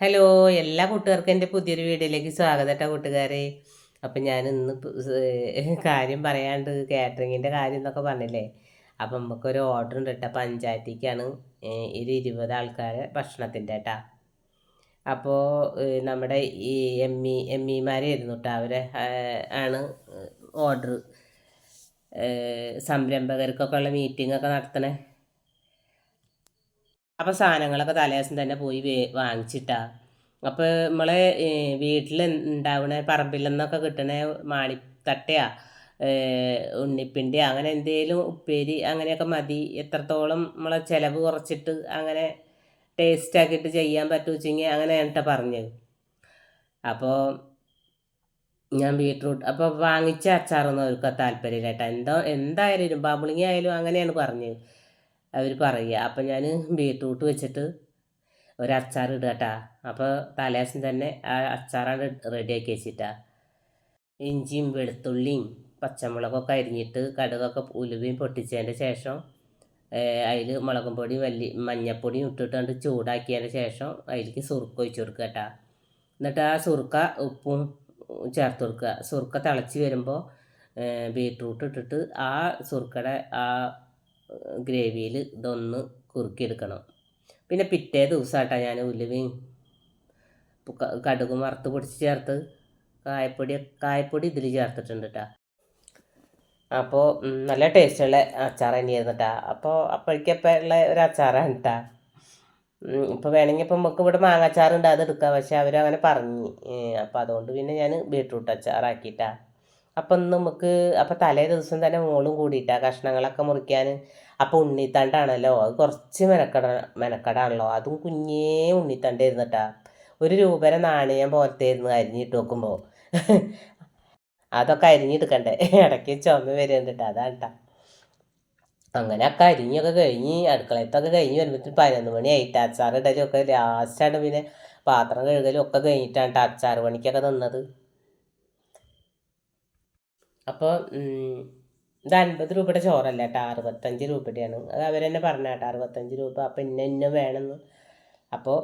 Hello എല്ലാ കൂട്ടുകാർക്കും എന്റെ പുതിയൊരു വീഡിയോയിലേക്ക് സ്വാഗതം കേട്ടോ കൂട്ടുകാരെ. അപ്പം ഞാൻ ഇന്ന് കാര്യം പറയാണ്ട് കാറ്ററിങ്ങിന്റെ കാര്യം എന്നൊക്കെ പറഞ്ഞില്ലേ? അപ്പം നമുക്കൊരു ഓർഡർ ഉണ്ട് കേട്ടോ പഞ്ചായത്തേക്കാണ് ഒരു ഇരുപത് ആൾക്കാരെ ഭക്ഷണത്തിന്റെ കേട്ടാ അപ്പോൾ നമ്മുടെ ഈ എം ഇ എം ഇമാരായിരുന്നു കേട്ടോ അവരെ ആണ് ഓർഡർ സംരംഭകർക്കൊക്കെ ഉള്ള മീറ്റിംഗ് ഒക്കെ നടത്തണേ. അപ്പോൾ സാധനങ്ങളൊക്കെ തലേദിവസം തന്നെ പോയി വാങ്ങിച്ചിട്ടാ. അപ്പോൾ നമ്മളെ വീട്ടിൽ ഉണ്ടാവുന്ന പറമ്പിൽ നിന്നൊക്കെ കിട്ടണ മാണിത്തട്ടയാ ഉണ്ണിപ്പിണ്ടി. അങ്ങനെ എന്തേലും ഉപ്പേരി അങ്ങനെയൊക്കെ മതി. എത്രത്തോളം നമ്മളെ ചിലവ് കുറച്ചിട്ട് അങ്ങനെ ടേസ്റ്റാക്കിയിട്ട് ചെയ്യാൻ പറ്റുവെച്ചെങ്കിൽ അങ്ങനെ കേട്ടോ പറഞ്ഞത്. അപ്പോൾ ഞാൻ ബീട്രൂട്ട് അപ്പോൾ വാങ്ങിച്ച അച്ചാറൊന്നും അവർക്ക് താല്പര്യമില്ല കേട്ടോ എന്തോ എന്തായാലും ഇരുമ്പാമ്പുളിങ്ങി ആയാലും അങ്ങനെയാണ് പറഞ്ഞത്. അവർ പറയുക. അപ്പം ഞാൻ ബീട്രൂട്ട് വെച്ചിട്ട് ഒരു അച്ചാർ ഇടുക അപ്പോൾ തലേദിവസം തന്നെ ആ അച്ചാറാണ് റെഡിയാക്കി വെച്ചിട്ടാ. ഇഞ്ചിയും വെളുത്തുള്ളിയും പച്ചമുളകൊക്കെ അരിഞ്ഞിട്ട് കടുകൊക്കെ ഉലുവയും പൊട്ടിച്ചതിന്റെ ശേഷം അതിൽ മുളകും പൊടിയും വല്ലി മഞ്ഞപ്പൊടിയും ഇട്ടിട്ടുണ്ട് ചൂടാക്കിയതിന്റെ ശേഷം അതിലേക്ക് സുറുക്ക ഒഴിച്ച് കൊടുക്കുക കേട്ടാ എന്നിട്ട് ആ സുറുക്ക ഉപ്പും ചേർത്ത് കൊടുക്കുക. സുറുക്ക തിളച്ച് വരുമ്പോൾ ബീട്രൂട്ട് ഇട്ടിട്ട് ആ സുറുക്കയുടെ ആ ഗ്രേവിയിൽ ഇതൊന്ന് കുറുക്കിയെടുക്കണം. പിന്നെ പിറ്റേ ദിവസമായിട്ടാ ഞാൻ ഉലുവയും കടുകും വറുത്ത് പൊടിച്ച് ചേർത്ത് കായപ്പൊടി കായപ്പൊടി ഇതിൽ ചേർത്തിട്ടുണ്ട് കേട്ടോ അപ്പോൾ നല്ല ടേസ്റ്റുള്ള അച്ചാർ തന്നെയായിരുന്നു കേട്ടോ അപ്പോൾ അപ്പോഴേക്കപ്പോൾ ഉള്ള ഒരു അച്ചാറാണ് കേട്ടോ ഇപ്പോൾ വേണമെങ്കിൽ ഇപ്പം നമുക്ക് ഇവിടെ മാങ്ങാച്ചാറുണ്ട് അത് എടുക്കാം. പക്ഷെ അവരങ്ങനെ പറഞ്ഞു. അപ്പോൾ അതുകൊണ്ട് പിന്നെ ഞാൻ ബീട്രൂട്ട് അച്ചാറാക്കിയിട്ടാ. അപ്പം നമുക്ക് അപ്പം തലേ ദിവസം തന്നെ മോളും കൂടിയിട്ടാ കഷ്ണങ്ങളൊക്കെ മുറിക്കാൻ അപ്പോൾ ഉണ്ണിത്തണ്ടാണല്ലോ അത് കുറച്ച് മെനക്കട മെനക്കടാണല്ലോ. അതും കുഞ്ഞേ ഉണ്ണിത്തണ്ടായിരുന്നു കേട്ടാ ഒരു രൂപര നാണയം പോലത്തെ ആയിരുന്നു അരിഞ്ഞിട്ട് നോക്കുമ്പോൾ അതൊക്കെ അരിഞ്ഞെടുക്കണ്ടേ ഇടയ്ക്ക് ചുമ വരുന്നുണ്ട് അതാണ് കേട്ടോ അങ്ങനെ ഒക്കെ അരിഞ്ഞൊക്കെ കഴിഞ്ഞ് അടുക്കളയത്തൊക്കെ കഴിഞ്ഞ് വരുമ്പോഴത്തേന് പതിനൊന്ന് മണി ആയിട്ട് അച്ചാർ ഇടലും ഒക്കെ ലാസ്റ്റാണ് പിന്നെ പാത്രം കഴുകലും ഒക്കെ കഴിഞ്ഞിട്ടാണ് ട്ടോ അച്ചാർ പണിക്കൊക്കെ നിന്നത്. അപ്പോൾ ഇത് അൻപത് രൂപയുടെ ചോറല്ല കേട്ടോ അറുപത്തഞ്ച് രൂപയുടെയാണ്. അത് അവർ തന്നെ പറഞ്ഞ കേട്ടോ അറുപത്തഞ്ച് രൂപ അപ്പോൾ ഇന്ന ഇന്ന വേണമെന്ന് അപ്പോൾ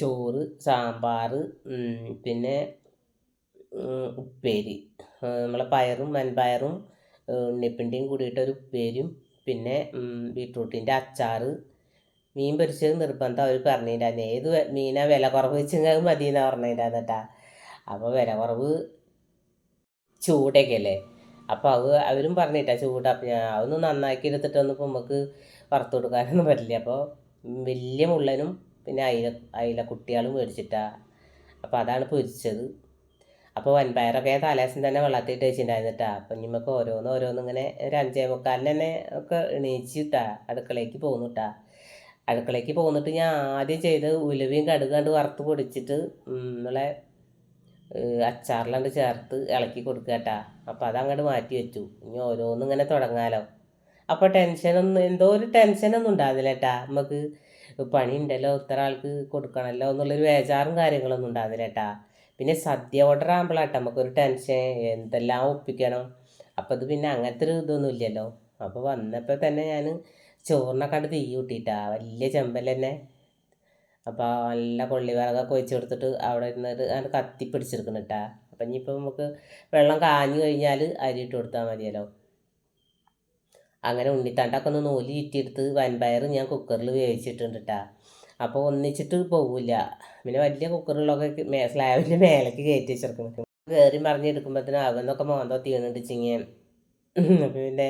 ചോറ് സാമ്പാർ പിന്നെ ഉപ്പേരി. നമ്മളെ പയറും വൻപയറും ഉണ്ണിപ്പിണ്ടിയും കൂടിയിട്ട് ഒരു ഉപ്പേരിയും പിന്നെ ബീട്രൂട്ടിന്റെ അച്ചാർ മീൻ പൊരിച്ചത് നിർബന്ധം അവർ പറഞ്ഞിട്ടുണ്ടായിരുന്നു ഏത് മീനാ വില കുറവ് വെച്ചെങ്കിൽ അത് മതി എന്നാണ് പറഞ്ഞിട്ടുണ്ടായിരുന്നു കേട്ടാ. അപ്പോൾ വില കുറവ് ചൂടൊക്കെ അപ്പോൾ അവരും പറഞ്ഞിട്ടാ ചൂട് അപ്പം ഞാൻ അതൊന്ന് നന്നാക്കി എടുത്തിട്ടൊന്നും ഇപ്പോൾ നമുക്ക് വറുത്ത് കൊടുക്കാനൊന്നും പറ്റില്ല. അപ്പോൾ വലിയ മുള്ളനും പിന്നെ അയില അയില കുട്ടികളും മേടിച്ചിട്ടാ അപ്പോൾ അതാണ് പൊരിച്ചത്. അപ്പോൾ വൻപയറൊക്കെ തലേശം തന്നെ വെള്ളത്തിട്ട് വെച്ചിട്ടുണ്ടായിരുന്നിട്ടാ. അപ്പം നമുക്ക് ഓരോന്ന് ഓരോന്ന് ഇങ്ങനെ ഒരു അഞ്ചേ മുക്കാലിന് തന്നെ ഒക്കെ എണീച്ചിട്ടാ അടുക്കളയ്ക്ക് പോന്നിട്ടാ. അടുക്കളയ്ക്ക് പോന്നിട്ട് ഞാൻ ആദ്യം ചെയ്ത് ഉലുവയും കടുകണ്ട് വറുത്ത് പൊടിച്ചിട്ട് നമ്മളെ അച്ചാറിലാണ്ട് ചേർത്ത് ഇളക്കി കൊടുക്കുക കേട്ടാ. അപ്പോൾ അതങ്ങോട്ട് മാറ്റി വെച്ചു. ഇനി ഓരോന്നും ഇങ്ങനെ തുടങ്ങാലോ. അപ്പോൾ ടെൻഷനൊന്നും എന്തോ ഒരു ടെൻഷനൊന്നും ഉണ്ടാകുന്നില്ല കേട്ടാ നമുക്ക് പണി ഉണ്ടല്ലോ ഇത്ര ആൾക്ക് കൊടുക്കണമല്ലോ എന്നുള്ളൊരു വേചാറും കാര്യങ്ങളൊന്നും ഉണ്ടാകുന്നില്ല കേട്ടാ പിന്നെ സദ്യ ഓർഡർ ആകുമ്പോഴാട്ടെ നമുക്കൊരു ടെൻഷൻ. എന്തെല്ലാം ഒപ്പിക്കണം. അപ്പോൾ ഇത് പിന്നെ അങ്ങനത്തെ ഒരു ഇതൊന്നും ഇല്ലല്ലോ. അപ്പോൾ വന്നപ്പോൾ തന്നെ ഞാൻ ചോറിനൊക്കെ തീ കൂട്ടിയിട്ടാ വലിയ ചെമ്പൽ തന്നെ അപ്പോൾ നല്ല കൊള്ളി വിറകൊക്കെ കൊടുത്തിട്ട് അവിടെ ഇരുന്നിട്ട് അത് കത്തി പിടിച്ചെടുക്കണം കേട്ടാ അപ്പം ഇനിയിപ്പോൾ നമുക്ക് വെള്ളം കാഞ്ഞു കഴിഞ്ഞാൽ അരി ഇട്ട് കൊടുത്താൽ മതിയല്ലോ. അങ്ങനെ ഉണ്ണിത്തണ്ടൊക്കെ ഒന്ന് നൂൽ ചുറ്റിയെടുത്ത് വൻപയർ ഞാൻ കുക്കറിൽ വേവിച്ചിട്ടുണ്ട് കേട്ടാ അപ്പോൾ ഒന്നിച്ചിട്ട് പോകില്ല പിന്നെ വലിയ കുക്കറുകളൊക്കെ മേ സ്ലാബിന്റെ മേലേക്ക് കയറ്റി വെച്ചിരിക്കണം കയറി മറിഞ്ഞെടുക്കുമ്പോഴത്തേനും അവന്നൊക്കെ മോന്തോ തീണിട്ട് പിന്നെ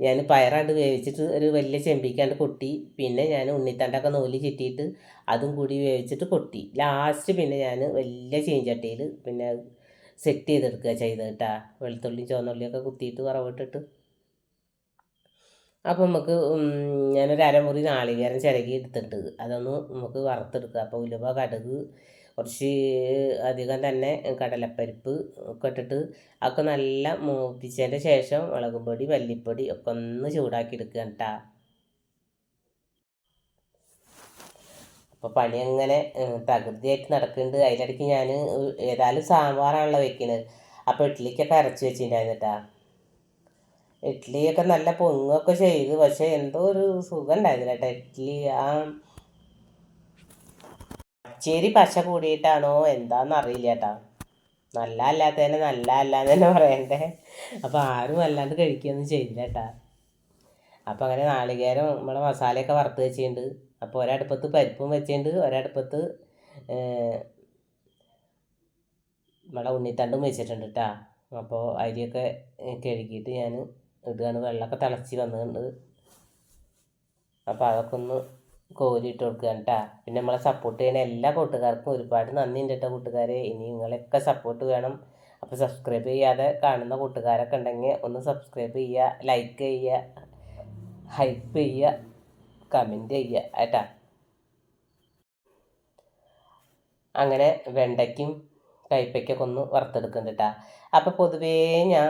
ഞാൻ പയറാണ്ട് വേവിച്ചിട്ട് ഒരു വലിയ ചെമ്പിക്കാണ്ട് കൊട്ടി പിന്നെ ഞാൻ ഉണ്ണിത്തണ്ടൊക്കെ നൂൽ ചുറ്റിയിട്ട് അതും കൂടി വേവിച്ചിട്ട് കൊട്ടി. ലാസ്റ്റ് പിന്നെ ഞാൻ വലിയ ചീഞ്ചട്ടിയിൽ പിന്നെ സെറ്റ് ചെയ്തെടുക്കുക ചെയ്ത് കേട്ടാ വെളുത്തുള്ളിയും ചുവന്നുള്ളിയൊക്കെ കുത്തിയിട്ട് വറവിട്ടിട്ട്. അപ്പോൾ നമുക്ക് ഞാനൊരു അരമുറി നാളികേരം ചിരകി എടുത്തിട്ട് അതൊന്ന് നമുക്ക് വറുത്തെടുക്കുക. അപ്പോൾ ഉലുവ കടുക് കുറച്ച് അധികം തന്നെ കടലപ്പരിപ്പ് ഒക്കെ ഇട്ടിട്ട് അതൊക്കെ നല്ല മൂപ്പിച്ചതിന്റെ ശേഷം മുളകും പൊടി മല്ലിപ്പൊടി ഒക്കെ ഒന്ന് ചൂടാക്കി എടുക്കുക കേട്ടാ. അപ്പോൾ പണി അങ്ങനെ തകൃതിയായിട്ട് നടക്കുന്നുണ്ട്. അതിലിടയ്ക്ക് ഞാൻ ഏതായാലും സാമ്പാറാണല്ലോ വെക്കുന്നത് അപ്പോൾ ഇഡ്ഡലിക്കൊക്കെ അരച്ച് വെച്ചിട്ടുണ്ടായിരുന്നു കേട്ടാ. ഇഡ്ഡലിയൊക്കെ നല്ല പൊങ്ങൊക്കെ ചെയ്ത്. പക്ഷേ എന്തോ ഒരു സുഖം ഉണ്ടായിരുന്നില്ല കേട്ടോ. ഇഡ്ഡലി ആ പച്ചരി പശ കൂടിയിട്ടാണോ? എന്താണെന്നറിയില്ല കേട്ടോ നല്ല അല്ലാത്തതിനെ നല്ല അല്ലാന്ന് തന്നെ പറയണ്ടേ. അപ്പോൾ ആരും അല്ലാണ്ട് കഴിക്കുകയൊന്നും ചെയ്യില്ല കേട്ടാ അപ്പോൾ അങ്ങനെ നാളികേരം നമ്മളെ മസാലയൊക്കെ വറുത്ത് വെച്ചിട്ടുണ്ട് അപ്പോൾ ഒരടുപ്പത്ത് പരിപ്പും വെച്ചിട്ടുണ്ട് ഒരടുപ്പത്ത് നമ്മളെ ഉണ്ണിത്തണ്ടും വെച്ചിട്ടുണ്ട് കേട്ടാ അപ്പോൾ അരിയൊക്കെ കഴുകിയിട്ട് ഞാൻ ഇടുകയാണ്. വെള്ളമൊക്കെ തിളച്ച് വന്നിട്ടുണ്ട്. അപ്പോൾ അതൊക്കെ ഒന്ന് കോരിയിട്ട് കൊടുക്കുകയാണ് കേട്ടോ. പിന്നെ നമ്മളെ സപ്പോർട്ട് ചെയ്യുന്ന എല്ലാ കൂട്ടുകാർക്കും ഒരുപാട് നന്ദി ഉണ്ട് കേട്ടോ കൂട്ടുകാരെ. ഇനി നിങ്ങളൊക്കെ സപ്പോർട്ട് വേണം. അപ്പോൾ സബ്സ്ക്രൈബ് ചെയ്യാതെ കാണുന്ന കൂട്ടുകാരൊക്കെ ഉണ്ടെങ്കിൽ ഒന്ന് സബ്സ്ക്രൈബ് ചെയ്യുക ലൈക്ക് ചെയ്യുക ഹൈപ്പ് ചെയ്യുക കമന്റ് ചെയ്യുക കേട്ടാ. അങ്ങനെ വെണ്ടയ്ക്കും കയ്പ്പയ്ക്കൊക്കെ ഒന്ന് വറുത്തെടുക്കുന്നുണ്ട് കേട്ടാ. അപ്പോൾ പൊതുവേ ഞാൻ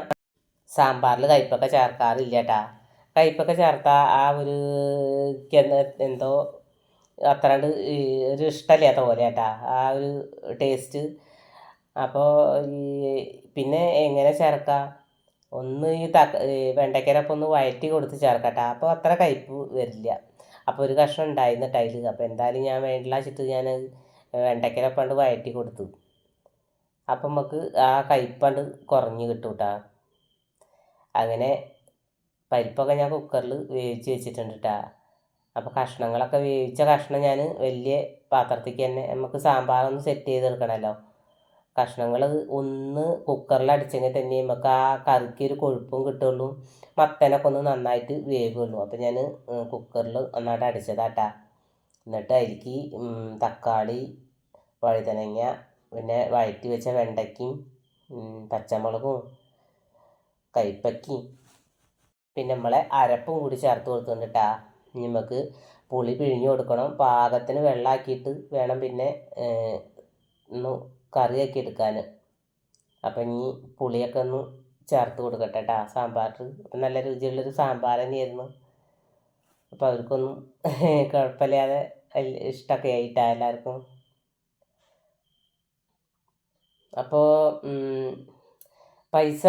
സാമ്പാറിൽ കയ്പ്പൊക്കെ ചേർക്കാറില്ല കേട്ടാ. കയ്പ്പൊക്കെ ചേർത്താൽ ആ ഒരു എന്തോ അത്രണ്ട് ഒരു ഇഷ്ടമില്ലാത്ത പോലെ കേട്ടാ ആ ഒരു ടേസ്റ്റ് അപ്പോൾ ഈ പിന്നെ എങ്ങനെ ചേർക്കാം? ഒന്ന് ഈ തക്ക വെണ്ടയ്ക്കരപ്പം ഒന്ന് വഴറ്റി കൊടുത്ത് ചേർക്കട്ടെ. അപ്പോൾ അത്ര കയ്പ്പ് വരില്ല. അപ്പോൾ ഒരു കഷ്ണം ഉണ്ടായിരുന്നു ടൈൽ. അപ്പോൾ എന്തായാലും ഞാൻ വേണ്ടില്ല വെച്ചിട്ട് ഞാൻ വെണ്ടയ്ക്കരപ്പണ്ട് വയറ്റി കൊടുത്തു. അപ്പം നമുക്ക് ആ കയ്പ്പണ്ട് കുറഞ്ഞ് കിട്ടും കേട്ടോ അങ്ങനെ പരിപ്പൊക്കെ ഞാൻ കുക്കറിൽ വേവിച്ച് വെച്ചിട്ടുണ്ട് കേട്ടോ അപ്പോൾ കഷ്ണങ്ങളൊക്കെ വേവിച്ച കഷ്ണം ഞാൻ വലിയ പാത്രത്തേക്ക് തന്നെ നമുക്ക് സാമ്പാറൊന്ന് സെറ്റ് ചെയ്തെടുക്കണമല്ലോ കഷ്ണങ്ങൾ ഒന്ന് കുക്കറിൽ അടിച്ചെങ്കിൽ തന്നെ നമുക്ക് ആ കറിക്ക് ഒരു കൊഴുപ്പും കിട്ടുള്ളൂ. മത്തനൊക്കെ ഒന്ന് നന്നായിട്ട് വേവുള്ളൂ. അപ്പോൾ ഞാൻ കുക്കറിൽ നന്നായിട്ട് അടിച്ചതാട്ടാ. എന്നിട്ട് അതിലേക്ക് തക്കാളി വഴുതനങ്ങ പിന്നെ വഴറ്റി വെച്ച വെണ്ടയ്ക്കും പച്ചമുളകും കയ്പ്പയ്ക്കയും പിന്നെ നമ്മളെ അരപ്പും കൂടി ചേർത്ത് കൊടുത്തു കേട്ടാ ഇനി നമുക്ക് പുളി പിഴിഞ്ഞു കൊടുക്കണം. പാകത്തിന് വെള്ളമാക്കിയിട്ട് വേണം പിന്നെ ഒന്ന് കറിയാക്കി എടുക്കാൻ അപ്പം ഇനി പുളിയൊക്കെ ഒന്ന് ചേർത്ത് കൊടുക്കട്ടെ സാമ്പാർ സാമ്പാറിൽ നല്ല രുചിയുള്ളൊരു സാമ്പാർ തന്നെയായിരുന്നു. അപ്പോൾ അവർക്കൊന്നും കുഴപ്പമില്ലാതെ ഇഷ്ടമൊക്കെ ആയിട്ടാ എല്ലാവർക്കും. അപ്പോൾ പൈസ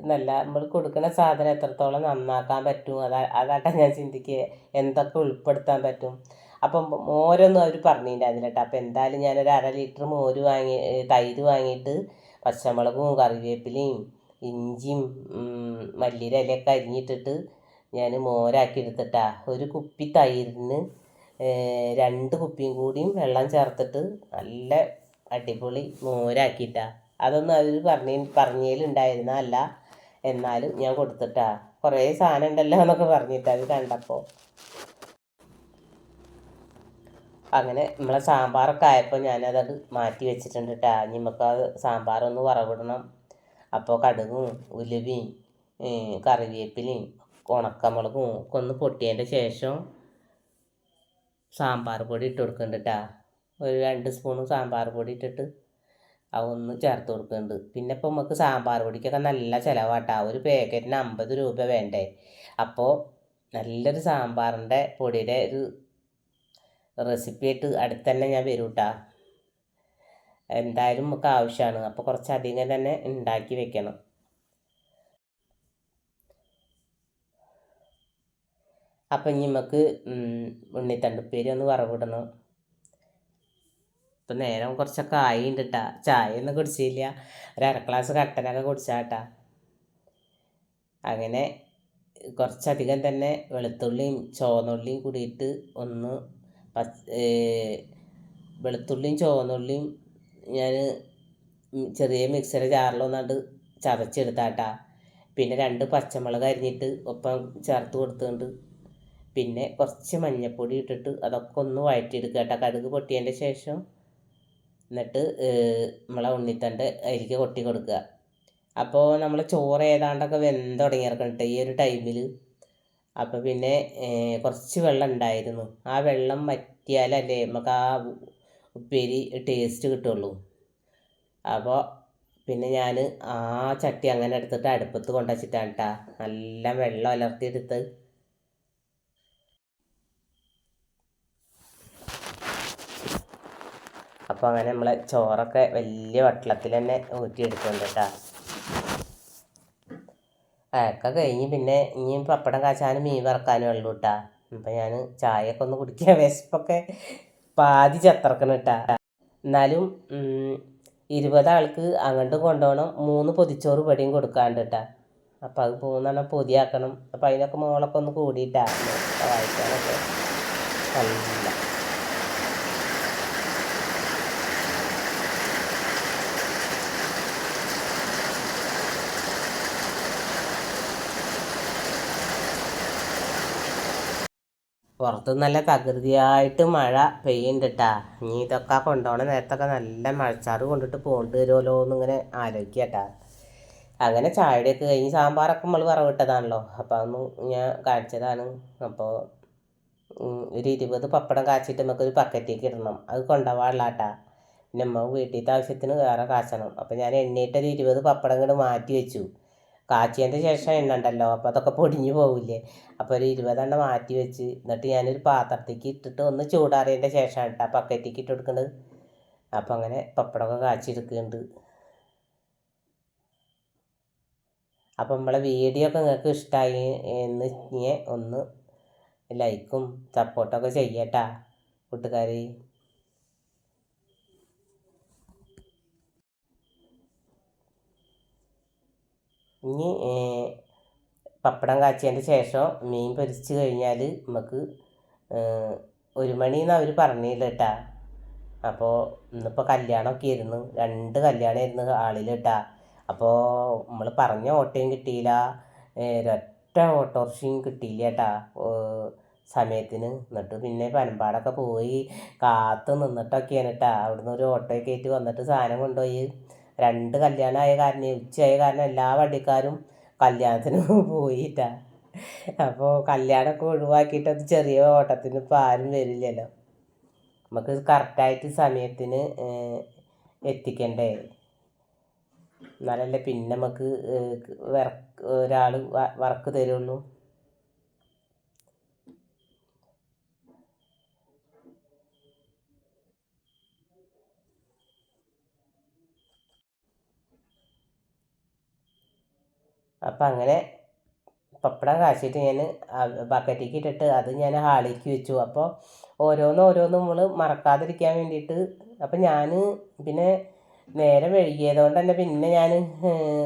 എന്നല്ല നമ്മൾ കൊടുക്കുന്ന സാധനം എത്രത്തോളം നന്നാക്കാൻ പറ്റും അതാ അതാട്ടാ ഞാൻ ചിന്തിക്കുക എന്തൊക്കെ ഉൾപ്പെടുത്താൻ പറ്റും. അപ്പം മോരൊന്നും അവർ പറഞ്ഞിട്ടുണ്ടായിരുന്നില്ല കേട്ടോ അപ്പോൾ എന്തായാലും ഞാനൊരു അര ലിറ്റർ മോര് വാങ്ങി തൈര് വാങ്ങിയിട്ട് പച്ചമുളകും കറിവേപ്പിലയും ഇഞ്ചിയും ഇലയൊക്കെ അരിഞ്ഞിട്ടിട്ട് ഞാൻ മോരാക്കി എടുത്തിട്ടാ ഒരു കുപ്പി തൈരിന് രണ്ട് കുപ്പിയും കൂടിയും വെള്ളം ചേർത്തിട്ട് നല്ല അടിപൊളി മോരാക്കിയിട്ടാ. അതൊന്നും അവർ പറഞ്ഞ പറഞ്ഞതിലുണ്ടായിരുന്നതല്ല എന്നാലും ഞാൻ കൊടുത്തിട്ടാ. കുറേ സാധനം ഉണ്ടല്ലോ എന്നൊക്കെ പറഞ്ഞിട്ട് അത് കണ്ടപ്പോൾ അങ്ങനെ നമ്മളെ സാമ്പാറൊക്കെ ആയപ്പോൾ ഞാനതത് മാറ്റി വെച്ചിട്ടുണ്ട് കേട്ടോ നമുക്ക് അത് സാമ്പാറൊന്ന് വറവിടണം. അപ്പോൾ കടുകും ഉലുവയും കറിവേപ്പിലയും ഉണക്കമുളകും ഒക്കെ ഒന്ന് പൊട്ടിയതിന്റെ ശേഷം സാമ്പാർ പൊടി ഇട്ട് കൊടുക്കുന്നുണ്ട് കേട്ടോ ഒരു രണ്ട് സ്പൂൺ സാമ്പാർ പൊടി ഇട്ടിട്ട് അതൊന്ന് ചേർത്ത് കൊടുക്കുന്നുണ്ട്. പിന്നെ ഇപ്പോൾ നമുക്ക് സാമ്പാർ പൊടിക്കൊക്കെ നല്ല ചിലവാട്ടാ. ഒരു പാക്കറ്റിന് അമ്പത് രൂപ വേണ്ടേ? അപ്പോൾ നല്ലൊരു സാമ്പാറിന്റെ പൊടിയുടെ ഒരു റെസിപ്പി ആയിട്ട് അടുത്തന്നെ ഞാൻ വരും കേട്ടാ എന്തായാലും നമുക്ക് ആവശ്യമാണ് അപ്പോൾ കുറച്ചധികം തന്നെ ഉണ്ടാക്കി വെക്കണം. അപ്പം ഇനി നമുക്ക് ഉണ്ണിത്തണ്ടുപ്പേരി ഒന്ന് വറവിടണം. ഇപ്പം നേരം കുറച്ചൊക്കെ ആയിണ്ട് കേട്ടാ ചായ ഒന്നും കുടിച്ചില്ല. ഒരു അര ഗ്ലാസ് കട്ടനൊക്കെ കുടിച്ചാട്ടാ. അങ്ങനെ കുറച്ചധികം തന്നെ വെളുത്തുള്ളിയും ചുവന്നുള്ളിയും കൂടിയിട്ട് ഒന്ന് വെളുത്തുള്ളിയും ചുവന്നുള്ളിയും ഞാൻ ചെറിയ മിക്സറ് ജാറിലൊന്നാണ്ട് ചതച്ചെടുത്താട്ടാ. പിന്നെ രണ്ട് പച്ചമുളക് അരിഞ്ഞിട്ട് ഒപ്പം ചേർത്ത് കൊടുത്തുകൊണ്ട് പിന്നെ കുറച്ച് മഞ്ഞൾപ്പൊടി ഇട്ടിട്ട് അതൊക്കെ ഒന്ന് വഴറ്റിയെടുക്കുക കേട്ടോ കടുക് പൊട്ടിയതിന്റെ ശേഷം എന്നിട്ട് നമ്മളെ ഉണ്ണിത്തണ്ട് അതിലേക്ക് കൊട്ടി കൊടുക്കുക. അപ്പോൾ നമ്മൾ ചോറ് ഏതാണ്ടൊക്കെ വെന്ത് തുടങ്ങിയിറക്കണം ഈ ഒരു ടൈമിൽ അപ്പോൾ പിന്നെ കുറച്ച് വെള്ളം ഉണ്ടായിരുന്നു ആ വെള്ളം വറ്റിയാലല്ലേ നമുക്ക് ആ ഉപ്പേരി ടേസ്റ്റ് കിട്ടുള്ളൂ. അപ്പോൾ പിന്നെ ഞാൻ ആ ചട്ടി അങ്ങനെ എടുത്തിട്ട് അടുപ്പത്ത് കൊണ്ടുവച്ചിട്ടാണ് കേട്ടോ നല്ല വെള്ളം അലർത്തിയെടുത്ത് അപ്പോൾ അങ്ങനെ നമ്മളെ ചോറൊക്കെ വലിയ വട്ടളത്തിൽ തന്നെ ഊറ്റിയെടുക്കുന്നുണ്ട് കേട്ടോ. അതൊക്കെ കഴിഞ്ഞ് പിന്നെ ഇനി പപ്പടം കാച്ചാനും മീൻ വറക്കാനും ഉള്ളൂ കേട്ടാ. അപ്പം ഞാൻ ചായയൊക്കെ ഒന്ന് കുടിക്കുക വിശപ്പൊക്കെ പാതി ചത്തറക്കണം കേട്ടാ. എന്നാലും ഇരുപതാൾക്ക് അങ്ങോട്ട് കൊണ്ടുപോകണം. മൂന്ന് പൊതിച്ചോറ് പടിയും കൊടുക്കാണ്ട് കേട്ടാ. അപ്പം അത് മൂന്നെണ്ണം പൊതിയാക്കണം. അപ്പം അതിനൊക്കെ മോളൊക്കെ ഒന്ന് കൂടിയിട്ടാ. വായിക്കാനൊക്കെ നല്ല പുറത്ത് നല്ല തകൃതിയായിട്ട് മഴ പെയ്യുന്നുണ്ട് ഇനി ഇതൊക്കെ കൊണ്ടുപോകണ നേരത്തൊക്കെ നല്ല മഴച്ചാറ് കൊണ്ടിട്ട് പോകേണ്ടി വരുമല്ലോ എന്നിങ്ങനെ ആലോചിക്കട്ടാ അങ്ങനെ ചായയുടെയൊക്കെ കഴിഞ്ഞ് സാമ്പാറൊക്കെ നമ്മൾ വറവിട്ടതാണല്ലോ. അപ്പോൾ അന്ന് ഞാൻ കാണിച്ചതാണ്. അപ്പോൾ ഒരു ഇരുപത് പപ്പടം കാച്ചിട്ട് നമുക്കൊരു പക്കറ്റേക്ക് ഇടണം. അത് കൊണ്ടുപോകാനുള്ള കേട്ടാ പിന്നെ നമ്മൾ വീട്ടിലത്തെ ആവശ്യത്തിന് വേറെ കാച്ചണം. അപ്പോൾ ഞാൻ എണ്ണയിട്ടൊരു ഇരുപത് പപ്പടം ഇങ്ങോട്ട് മാറ്റി വെച്ചു. കാച്ചിയതിന്റെ ശേഷം എണ്ണ ഉണ്ടല്ലോ അപ്പോൾ അതൊക്കെ പൊടിഞ്ഞു പോവില്ലേ? അപ്പോൾ ഒരു ഇരുപതെണ്ണം മാറ്റി വെച്ച് എന്നിട്ട് ഞാനൊരു പാത്രത്തേക്ക് ഇട്ടിട്ട് ഒന്ന് ചൂടാറിയതിന്റെ ശേഷമാണ് കേട്ടോ പക്കറ്റിക്ക് ഇട്ട് കൊടുക്കുന്നത് അപ്പോൾ അങ്ങനെ പപ്പടമൊക്കെ കാച്ചിയെടുക്കുന്നുണ്ട്. അപ്പം നമ്മളെ വീഡിയോ ഒക്കെ നിങ്ങൾക്ക് ഇഷ്ടമായി എന്ന് ഞാൻ ഒന്ന് ലൈക്കും സപ്പോർട്ടൊക്കെ ചെയ്യട്ടാ കൂട്ടുകാർ ഇനി പപ്പടം കാച്ചിയതിന്റെ ശേഷം മീൻ പൊരിച്ച് കഴിഞ്ഞാൽ നമുക്ക് ഒരു മണിന്ന് അവർ പറഞ്ഞില്ല കേട്ടാ അപ്പോൾ ഇന്നിപ്പോൾ കല്യാണമൊക്കെ ആയിരുന്നു. രണ്ട് കല്യാണമായിരുന്നു ആളിൽ കേട്ടാ അപ്പോൾ നമ്മൾ പറഞ്ഞ ഓട്ടോയും കിട്ടിയില്ല. ഒരൊറ്റ ഓട്ടോറിക്ഷയും കിട്ടിയില്ല കേട്ടാ സമയത്തിന്. എന്നിട്ട് പിന്നെ പനമ്പാടൊക്കെ പോയി കാത്ത് നിന്നിട്ടൊക്കെയാണ് കേട്ടാ അവിടുന്ന് ഒരു ഓട്ടോയൊക്കെ ആയിട്ട് വന്നിട്ട് സാധനം കൊണ്ടുപോയി. രണ്ട് കല്യാണമായ കാരണം ഉച്ചയായ കാരണം എല്ലാ വണ്ടിക്കാരും കല്യാണത്തിന് പോയിട്ടാ. അപ്പോൾ കല്യാണമൊക്കെ ഒഴിവാക്കിയിട്ട് അത് ചെറിയ ഓട്ടത്തിന് ഇപ്പോൾ ആരും വരില്ലല്ലോ. നമുക്ക് കറക്റ്റായിട്ട് സമയത്തിന് എത്തിക്കണ്ടേ? എന്നാലല്ലേ പിന്നെ നമുക്ക് വർക്ക് ഒരാൾ വർക്ക് തരുള്ളൂ. അപ്പം അങ്ങനെ പപ്പടം കാച്ചിട്ട് ഞാൻ ബക്കറ്റിക്ക് ഇട്ടിട്ട് അത് ഞാൻ ഹാളിലേക്ക് വെച്ചു. അപ്പോൾ ഓരോന്ന് ഓരോന്ന് നമ്മൾ മറക്കാതിരിക്കാൻ വേണ്ടിയിട്ട് അപ്പം ഞാൻ പിന്നെ നേരം വൈകിയതുകൊണ്ട് തന്നെ പിന്നെ ഞാൻ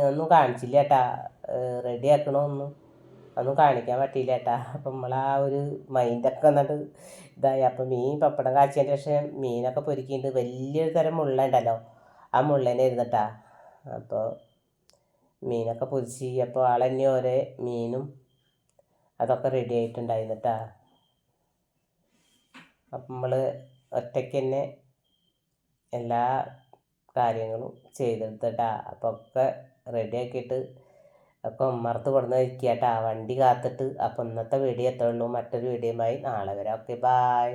ഒന്നും കാണിച്ചില്ല കേട്ടാ റെഡി ആക്കണമൊന്നും ഒന്നും കാണിക്കാൻ പറ്റിയില്ല കേട്ടാ അപ്പം നമ്മൾ ആ ഒരു മൈൻഡൊക്കെ വന്നിട്ട് ഇതായി. അപ്പം മീൻ പപ്പടം കാച്ചതിന് ശേഷം മീനൊക്കെ പൊരിക്കുന്നുണ്ട് വലിയൊരു തരം മുള്ള ഉണ്ടല്ലോ ആ മുള്ളേനെ ഇരുന്നിട്ടാ അപ്പോൾ മീനൊക്കെ പൊതിച്ച് അപ്പോൾ ആൾ തന്നെ ഓരോ മീനും അതൊക്കെ റെഡി ആയിട്ടുണ്ടായിരുന്നു കേട്ടോ അപ്പം നമ്മൾ ഒറ്റയ്ക്ക് തന്നെ എല്ലാ കാര്യങ്ങളും ചെയ്തെടുത്തിട്ടാ. അപ്പോൾ ഒക്കെ റെഡി ആക്കിയിട്ട് ഒക്കെ ഉമ്മർത്ത് കൊടുന്ന് കേട്ടാ വണ്ടി കാത്തിട്ട്. അപ്പോൾ ഇന്നത്തെ വീഡിയോ എത്തുള്ളൂ മറ്റൊരു വീഡിയോ വീഡിയോയുമായി നാളെ വരാം. Okay bye